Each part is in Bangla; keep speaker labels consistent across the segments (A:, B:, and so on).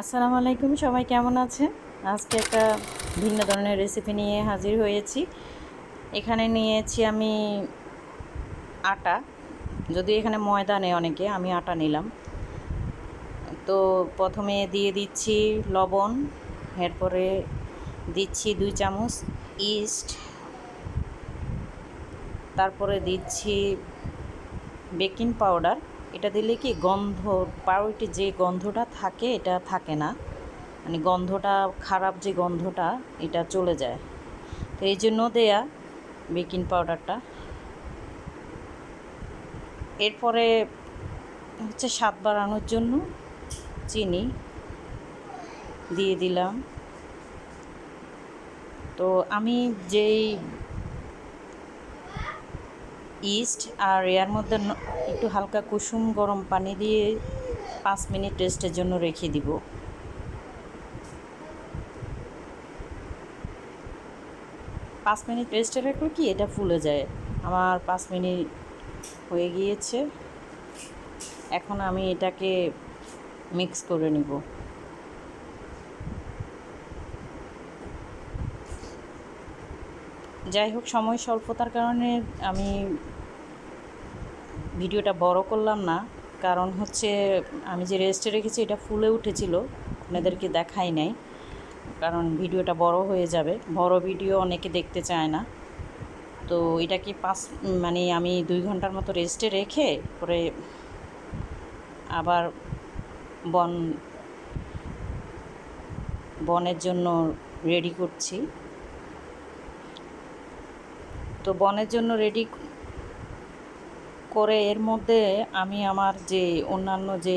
A: আসসালামু আলাইকুম, সবাই কেমন আছেন? আজকে একটা ভিন্ন ধরনের রেসিপি নিয়ে হাজির হয়েছি। এখানে নিয়েছি আমি আটা। যদি এখানে ময়দা নেই অনেকে, আমি আটা নিলাম। তো প্রথমে দিয়ে দিচ্ছি লবণ, এরপরে দিচ্ছি দুই চামচ ইস্ট তারপরে দিচ্ছি বেকিং পাউডার এটা দিলে কি গন্ধ, পাউরুটির যে গন্ধটা থাকে, এটা থাকে না। মানে গন্ধটা, খারাপ যে গন্ধটা, এটা চলে যায়। তো এই জন্য দেয়া বেকিং পাউডারটা। এরপরে হচ্ছে স্বাদ বাড়ানোর জন্য চিনি দিয়ে দিলাম। তো আমি যেই ইস্ট আর এর মধ্যে একটু হালকা কুসুম গরম পানি দিয়ে পাঁচ মিনিট রেস্টের জন্য রেখে দিব। পাঁচ মিনিট রেস্টে রাখলে কি এটা ফুলে যায়? আমার পাঁচ মিনিট হয়ে গিয়েছে। এখন আমি এটাকে মিক্স করে নিব। যাই হোক, সময় স্বল্পতার কারণে আমি ভিডিওটা বড় করলাম না, কারণ হচ্ছে আমি যে রেস্টে রেখেছি এটা ফুলে উঠেছিল, আপনাদেরকে দেখাই নাই, কারণ ভিডিওটা বড় হয়ে যাবে। বড় ভিডিও অনেকে দেখতে চায় না। তো এটাকে পাঁচ মানে আমি দুই ঘণ্টার মতো রেস্টে রেখে পরে আবার বন, বনের জন্য রেডি করছি। তো বনের জন্য রেডি করে এর মধ্যে আমি আমার যে অন্যান্য যে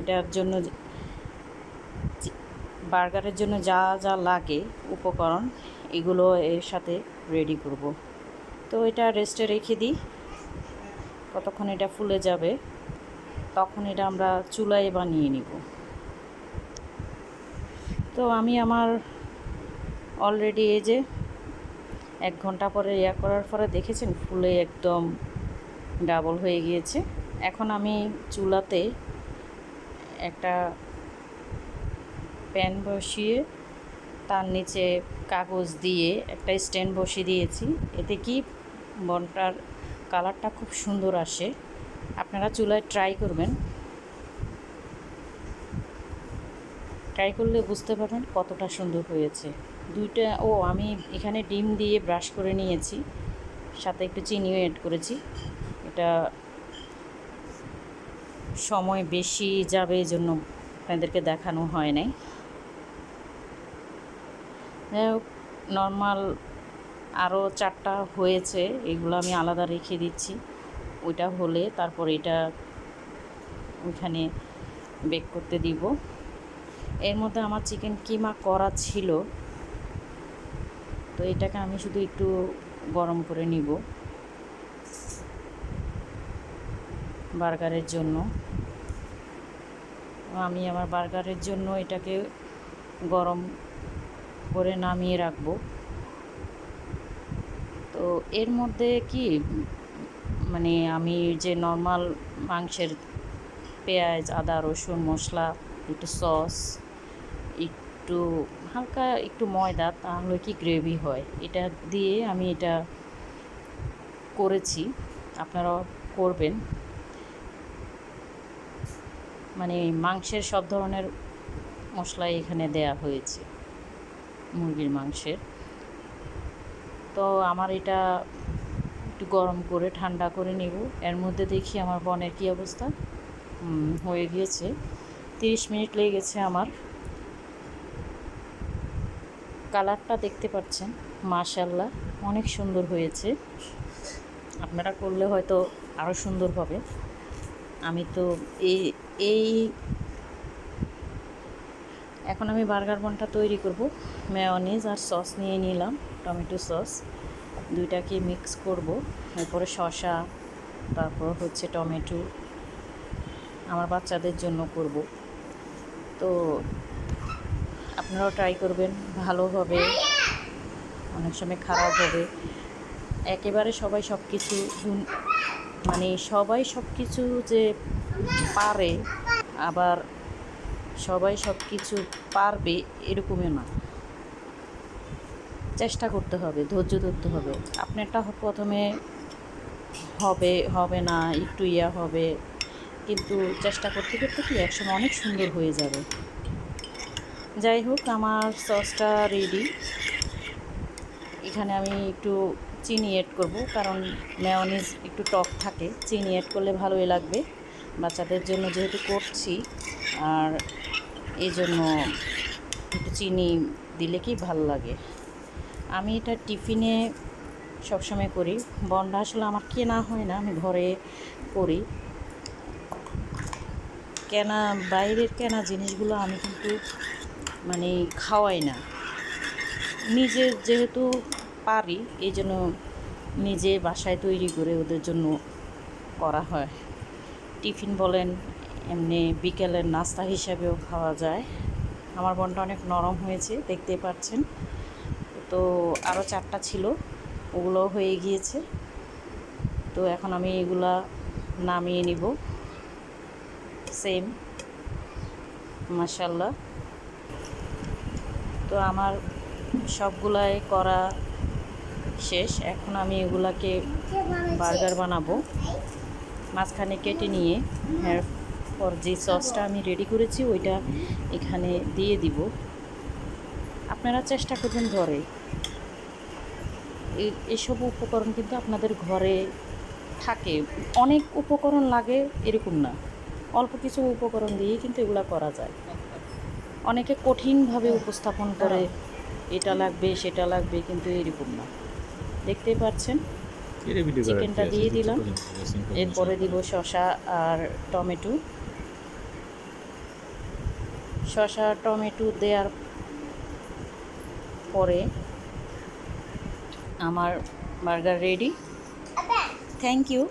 A: এটার জন্য বার্গারের জন্য যা যা লাগে উপকরণ, এগুলো এর সাথে রেডি করব। তো এটা রেস্টে রেখে দিই। কতক্ষণ এটা ফুলে যাবে, তখন এটা আমরা চুলায় বানিয়ে নিব। তো আমি আমার অলরেডি এই যে এক ঘণ্টা পরে ইয়া করার পরে দেখেছেন? ফুলে একদম ডাবল হয়ে গিয়েছে। এখন আমি চুলাতে একটা প্যান বসিয়ে তার নিচে কাগজ দিয়ে একটা স্ট্যান্ড বসিয়ে দিয়েছি। এতে কি বনটার কালারটা খুব সুন্দর আসে। আপনারা চুলায় ট্রাই করবেন। ট্রাই করলে বুঝতে পারবেন কতটা সুন্দর হয়েছে। দুইটা, ও আমি এখানে ডিম দিয়ে ব্রাশ করে নিয়েছি, সাথে একটু চিনিও অ্যাড করেছি। এটা সময় বেশি যাবে, এই জন্য আপনাদেরকে দেখানো হয় নাই। যাই হোক নর্মাল আরও চারটা হয়েছে, এগুলো আমি আলাদা রেখে দিচ্ছি। ওইটা হলে তারপর এটা ওইখানে বেক করতে দিব। এর মধ্যে আমার চিকেন কিমা করা ছিল, তো এটাকে আমি শুধু একটু গরম করে নিব। বার্গারের জন্য। আমি আমার বার্গারের জন্য এটাকে গরম করে নামিয়ে রাখব। তো এর মধ্যে কি মানে আমি যে নর্মাল মাংসের পেঁয়াজ, আদা, রসুন, মশলা, একটু সস একটু হালকা একটু ময়দা, তাহলে কি গ্রেভি হয়? এটা দিয়ে আমি এটা করেছি। আপনারা করবেন। মানে মাংসের সব ধরনের মশলাই এখানে দেয়া হয়েছে, মুরগির মাংসের। তো আমার এটা একটু গরম করে ঠান্ডা করে নেব। এর মধ্যে দেখি আমার বনের কী অবস্থা। হয়ে গিয়েছে। তিরিশ মিনিট লেগেছে আমার। কালারটা দেখতে পাচ্ছেন মাশাল্লাহ অনেক সুন্দর হয়েছে। আপনারা করলে হয়তো আরও সুন্দর হবে। আমি তো এই এই এখন আমি বার্গার বনটা তৈরি করব মেয়নিজ আর সস নিয়ে নিলাম, টমেটো সস দুইটাকে মিক্স করব, এরপরে শসা, তারপর হচ্ছে টমেটো। আমার বাচ্চাদের জন্য করব। তো আপনারাও ট্রাই করবেন, ভালো হবে। অনেক সময় খারাপ হবে। একেবারে সবাই সব কিছু মানে সবাই সব কিছু যে পারে, আবার সবাই সব কিছু পারবে এরকমই না। চেষ্টা করতে হবে, ধৈর্য ধরতে হবে। আপনারটা প্রথমে হবে হবে না, একটু ইয়া হবে, কিন্তু চেষ্টা করতে করতে কি একসময় অনেক সুন্দর হয়ে যাবে। যাই হোক, আমার সসটা রেডি এখানে আমি একটু চিনি অ্যাড করব, কারণ মেয়নিজ একটু টক থাকে। চিনি অ্যাড করলে ভালোই লাগবে। বাচ্চাদের জন্য যেহেতু করছি, আর এই জন্য একটু চিনি দিলে কি ভালো লাগে। আমি এটা টিফিনে সবসময় করি। বন্ডা আসলে আমার কেনা হয় না, আমি ঘরে করি। কেনা, বাইরের কেনা জিনিসগুলো আমি কিন্তু মানে খাওয়াই না। নিজে যেহেতু পারি এই জন্য নিজে বাসায় তৈরি করে ওদের জন্য করা হয়। টিফিন বলেন, এমনি বিকেলের নাস্তা হিসাবেও খাওয়া যায়। আমার বনটা অনেক নরম হয়েছে দেখতে পাচ্ছেন। তো আরও চারটা ছিল ওগুলো হয়ে গিয়েছে। তো এখন আমি এগুলা নামিয়ে নিব। সেম মাসাল্লাহ তো আমার সবগুলাই করা শেষ। এখন আমি এগুলাকে বার্গার বানাবো। মাঝখানে কেটে নিয়ে এরপর যে সসটা আমি রেডি করেছি ওইটা এখানে দিয়ে দিব। আপনারা চেষ্টা করবেন ঘরে। এই এসব উপকরণ কিন্তু আপনাদের ঘরে থাকে। অনেক উপকরণ লাগে এরকম না। অল্প কিছু উপকরণ দিয়েই কিন্তু এগুলো করা যায়। অনেকে কঠিনভাবে উপস্থাপন করে এটা লাগবে সেটা লাগবে কিন্তু এরকম না। দেখতেই পাচ্ছেন? চিকেনটা দিয়ে দিলাম। এরপরে দিব শশা আর টমেটো। শশা টমেটো দেওয়ার পরে আমার বার্গার রেডি থ্যাংক ইউ